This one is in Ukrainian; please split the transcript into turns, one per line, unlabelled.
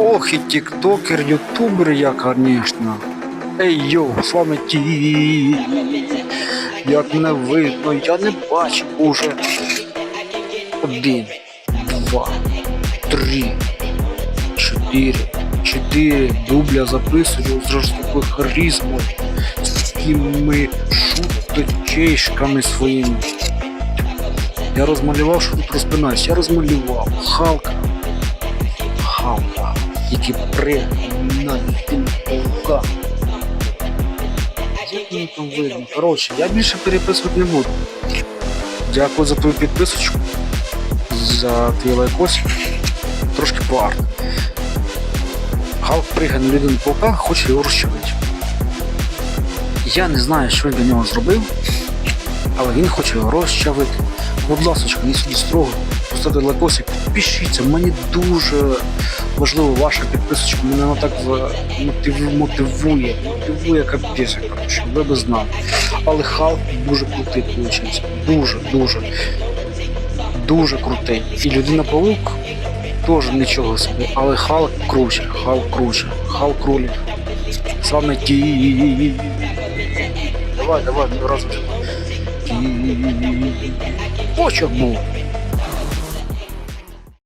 Ох і тіктокер, ютубер я, конечно. Ей йо, з вами ті. Як мене видно, я не бачу уже. Один, два, три, чотири, чотири дубля записую з такою харизмою, з такими шуточечками своїми. Я розмалював, що тут розпинаюсь. Я розмалював Халка. Халка, який пригнув на паука. Як мені там видно? Коротше, я більше переписувати не буду. Дякую за твою підписочку, за твій лайкосик. Трошки по. Халк пригає на людину паука, хоче його розчавити. Я не знаю, що він для нього зробив, але він хоче розчавити. Будь ласка, не сюди строго, поставте лайкосик, підпишіться. Мені дуже важливо ваша підписочка, мене вона так в- мотив- мотивує, мотивує капець, коротше, ви би знали. Але Халк дуже крутий виходить. Дуже, дуже, дуже крутий. І людина паук теж нічого собі, але Халк круче, Халк круче, Халк. З вами ті. Давай, давай, разом. Почок був.